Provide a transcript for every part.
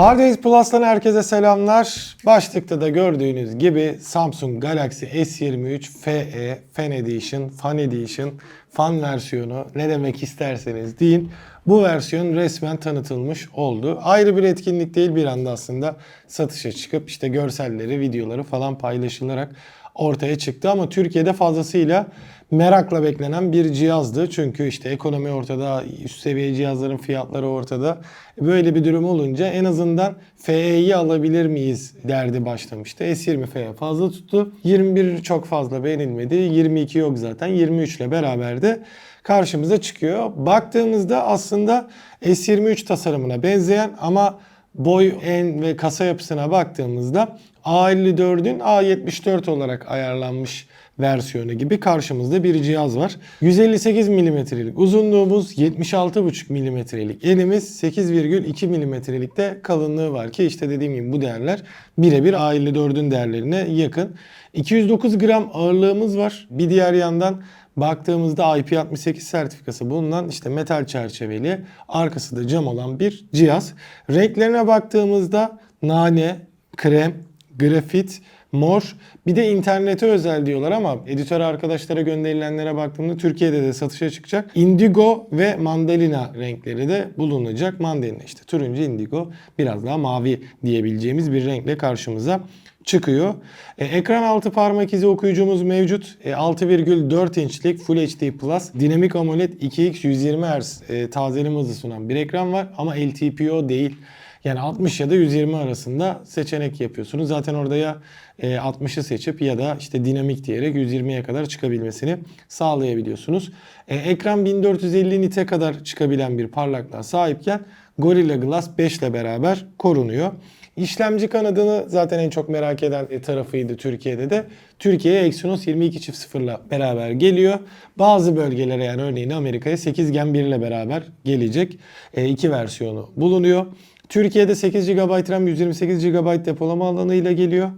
Harddays Plus'tan herkese selamlar. Başlıkta da gördüğünüz gibi Samsung Galaxy S23 FE Fan Edition, Fan Edition, Fan versiyonu ne demek isterseniz deyin. Bu versiyon resmen tanıtılmış oldu. Ayrı bir etkinlik değil bir anda aslında satışa çıkıp işte görselleri, videoları falan paylaşılarak ortaya çıktı ama Türkiye'de fazlasıyla merakla beklenen bir cihazdı. Çünkü işte ekonomi ortada, üst seviye cihazların fiyatları ortada. Böyle bir durum olunca en azından FE'yi alabilir miyiz derdi başlamıştı. S20 FE fazla tuttu. 21 çok fazla beğenilmedi. 22 yok zaten. 23 ile beraber de karşımıza çıkıyor. Baktığımızda aslında S23 tasarımına benzeyen ama boy, en ve kasa yapısına baktığımızda A54'ün A74 olarak ayarlanmış versiyonu gibi karşımızda bir cihaz var. 158 mm'lik uzunluğumuz, 76,5 mm'lik elimiz, 8,2 mm'lik de kalınlığı var ki işte dediğim gibi bu değerler birebir A54'ün değerlerine yakın. 209 gram ağırlığımız var. Bir diğer yandan baktığımızda IP68 sertifikası bulunan işte metal çerçeveli arkası da cam olan bir cihaz. Renklerine baktığımızda nane, krem, grafit, mor bir de internete özel diyorlar ama editör arkadaşlara gönderilenlere baktığımda Türkiye'de de satışa çıkacak. Indigo ve mandalina renkleri de bulunacak. Mandalina işte turuncu indigo biraz daha mavi diyebileceğimiz bir renkle karşımıza çıkıyor. E, ekran altı parmak izi okuyucumuz mevcut. E, 6,4 inçlik Full HD Plus dinamik AMOLED 2x 120 Hz e, tazeleme hızı sunan bir ekran var ama LTPO değil. Yani 60 ya da 120 arasında seçenek yapıyorsunuz. Zaten orada ya e, 60'ı seçip ya da işte dinamik diyerek 120'ye kadar çıkabilmesini sağlayabiliyorsunuz. E, ekran 1450 nite kadar çıkabilen bir parlaklığa sahipken Gorilla Glass 5 ile beraber korunuyor. İşlemci kanadını zaten en çok merak eden tarafıydı Türkiye'de de. Türkiye'ye Exynos 22.0 ile beraber geliyor. Bazı bölgelere yani örneğin Amerika'ya 8 Gen 1 ile beraber gelecek. E, iki versiyonu bulunuyor. Türkiye'de 8 GB RAM 128 GB depolama alanıyla geliyor.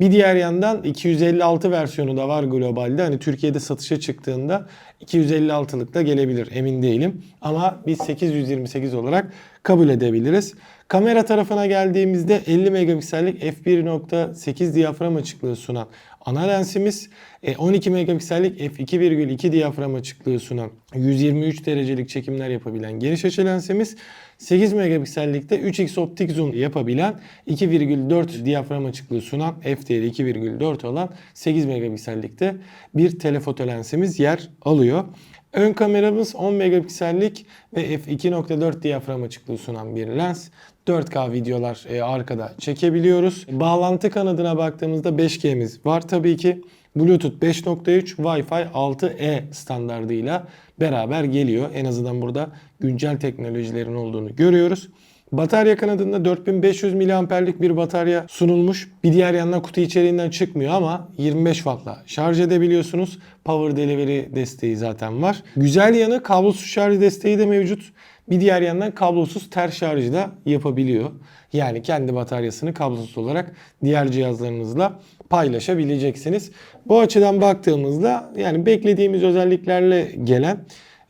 Bir diğer yandan 256 versiyonu da var globalde. Hani Türkiye'de satışa çıktığında 256'lık da gelebilir emin değilim. Ama biz 828 olarak kabul edebiliriz. Kamera tarafına geldiğimizde 50 megapiksellik f1.8 diyafram açıklığı sunan ana lensimiz, 12 megapiksellik f2.2 diyafram açıklığı sunan 123 derecelik çekimler yapabilen geniş açı lensimiz, 8 megapiksellikte 3x optik zoom yapabilen 2,4 diyafram açıklığı sunan f değeri 2,4 olan 8 megapiksellikte bir telefoto lensimiz yer alıyor. Ön kameramız 10 megapiksellik ve f2.4 diyafram açıklığı sunan bir lens. 4K videolar e, arkada çekebiliyoruz. Bağlantı kanadına baktığımızda 5G'miz var tabii ki. Bluetooth 5.3, Wi-Fi 6E standardıyla beraber geliyor. En azından burada güncel teknolojilerin olduğunu görüyoruz. Batarya kanadında 4500 mAh'lik bir batarya sunulmuş. Bir diğer yandan kutu içeriğinden çıkmıyor ama 25 Watt'la şarj edebiliyorsunuz. Power Delivery desteği zaten var. Güzel yanı kablosuz şarj desteği de mevcut. Bir diğer yandan kablosuz ters şarjı da yapabiliyor. Yani kendi bataryasını kablosuz olarak diğer cihazlarınızla paylaşabileceksiniz. Bu açıdan baktığımızda yani beklediğimiz özelliklerle gelen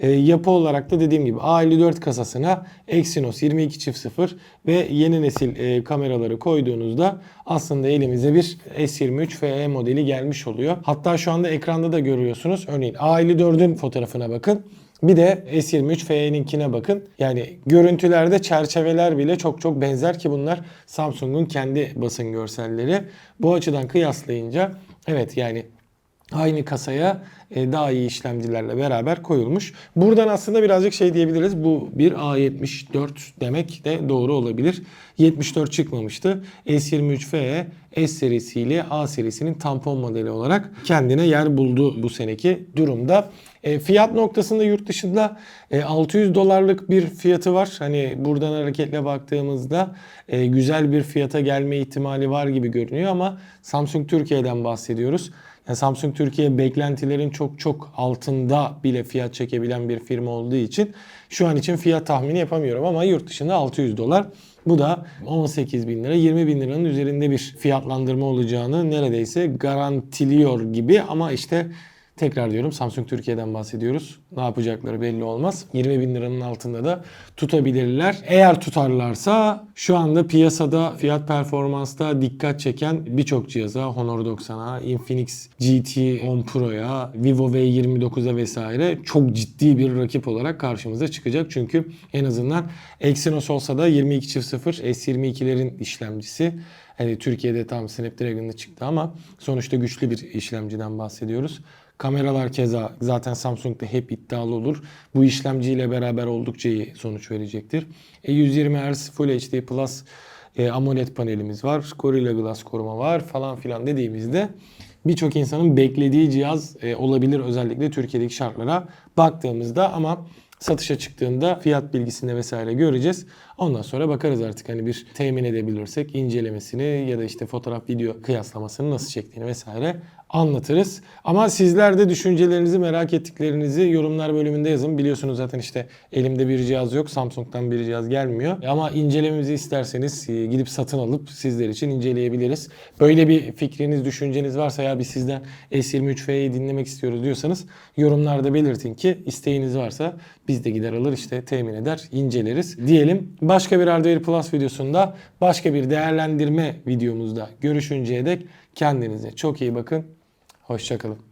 e, yapı olarak da dediğim gibi A54 kasasına Exynos 22.0 ve yeni nesil e, kameraları koyduğunuzda aslında elimize bir S23 FE modeli gelmiş oluyor. Hatta şu anda ekranda da görüyorsunuz. Örneğin A54'ün fotoğrafına bakın. Bir de S23 FE'ninkine bakın. Yani görüntülerde çerçeveler bile çok çok benzer ki bunlar Samsung'un kendi basın görselleri. Bu açıdan kıyaslayınca evet yani aynı kasaya e, daha iyi işlemcilerle beraber koyulmuş. Buradan aslında birazcık şey diyebiliriz. Bu bir A74 demek de doğru olabilir. 74 çıkmamıştı. S23 FE S serisiyle A serisinin tampon modeli olarak kendine yer buldu bu seneki durumda. E, fiyat noktasında yurt dışında e, 600 dolarlık bir fiyatı var. Hani buradan hareketle baktığımızda e, güzel bir fiyata gelme ihtimali var gibi görünüyor ama Samsung Türkiye'den bahsediyoruz. Samsung Türkiye beklentilerin çok çok altında bile fiyat çekebilen bir firma olduğu için şu an için fiyat tahmini yapamıyorum ama yurt dışında 600 dolar. Bu da 18 bin lira 20 bin liranın üzerinde bir fiyatlandırma olacağını neredeyse garantiliyor gibi ama işte Tekrar diyorum Samsung Türkiye'den bahsediyoruz. Ne yapacakları belli olmaz. 20 bin liranın altında da tutabilirler. Eğer tutarlarsa şu anda piyasada fiyat performansta dikkat çeken birçok cihaza Honor 90'a, Infinix GT 10 Pro'ya, Vivo V29'a vesaire çok ciddi bir rakip olarak karşımıza çıkacak. Çünkü en azından Exynos olsa da 2200 S22'lerin işlemcisi. Hani Türkiye'de tam Snapdragon'da çıktı ama sonuçta güçlü bir işlemciden bahsediyoruz. Kameralar keza zaten Samsung'da hep iddialı olur. Bu işlemciyle beraber oldukça iyi sonuç verecektir. E, 120 Hz Full HD Plus e, AMOLED panelimiz var. Gorilla Glass koruma var falan filan dediğimizde birçok insanın beklediği cihaz e, olabilir özellikle Türkiye'deki şartlara baktığımızda ama satışa çıktığında fiyat bilgisinde vesaire göreceğiz. Ondan sonra bakarız artık hani bir temin edebilirsek incelemesini ya da işte fotoğraf video kıyaslamasını nasıl çektiğini vesaire anlatırız. Ama sizler de düşüncelerinizi merak ettiklerinizi yorumlar bölümünde yazın. Biliyorsunuz zaten işte elimde bir cihaz yok. Samsung'dan bir cihaz gelmiyor. Ama incelememizi isterseniz e, gidip satın alıp sizler için inceleyebiliriz. Böyle bir fikriniz, düşünceniz varsa ya biz sizden S23F'yi dinlemek istiyoruz diyorsanız yorumlarda belirtin ki isteğiniz varsa biz de gider alır işte temin eder, inceleriz diyelim. Başka bir Hardware Plus videosunda, başka bir değerlendirme videomuzda görüşünceye dek kendinize çok iyi bakın. Hoşçakalın.